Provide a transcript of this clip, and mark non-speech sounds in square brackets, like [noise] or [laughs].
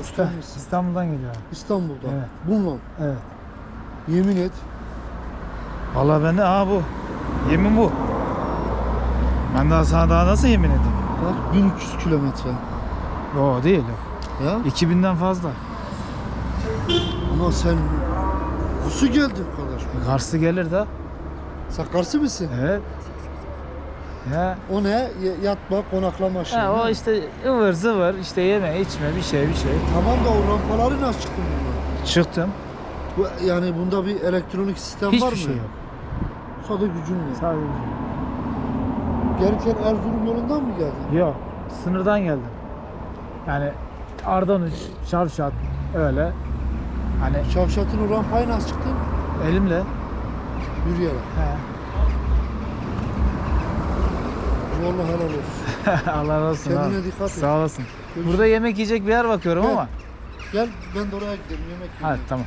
Usta? İstanbul'dan geliyor. İstanbul'da. Evet. Bununla. Evet. Yemin et. Vallahi bende aha bu. Yemin bu. Ben daha sana daha nasıl yemin edeyim? Bak 1300 kilometre. O değil. Ya 2000'den fazla. ama sen nasıl geldin kardeş? Kars'ı gelir de. Sen Kars'ı mısın? Evet. Ya, O ne? Yatma, konaklama şey. ya o işte ıvır zıvır işte yeme içme bir şey bir şey. Tamam da o rampaları nasıl çıktın bunlar? Çıktım. Bu, yani bunda bir elektronik sistem var Hiçbir mı? şey yok. Sadece gücün var. Sadece. Gelirken Erzurum yolundan mı geldin? Yok. Sınırdan geldim. Yani Ardanuç, Şavşat öyle. Hani Şavşat'ın o rampaya nasıl çıktın? elimle. Yürüyerek. He. Vallahi helal olsun. [laughs] Allah razı olsun. Kendine abi. dikkat et. Sağ olasın. Görüşürüz. Burada yemek yiyecek bir yer bakıyorum Gel. ama. Gel ben de oraya gidelim yemek Hadi yiyeyim. tamam.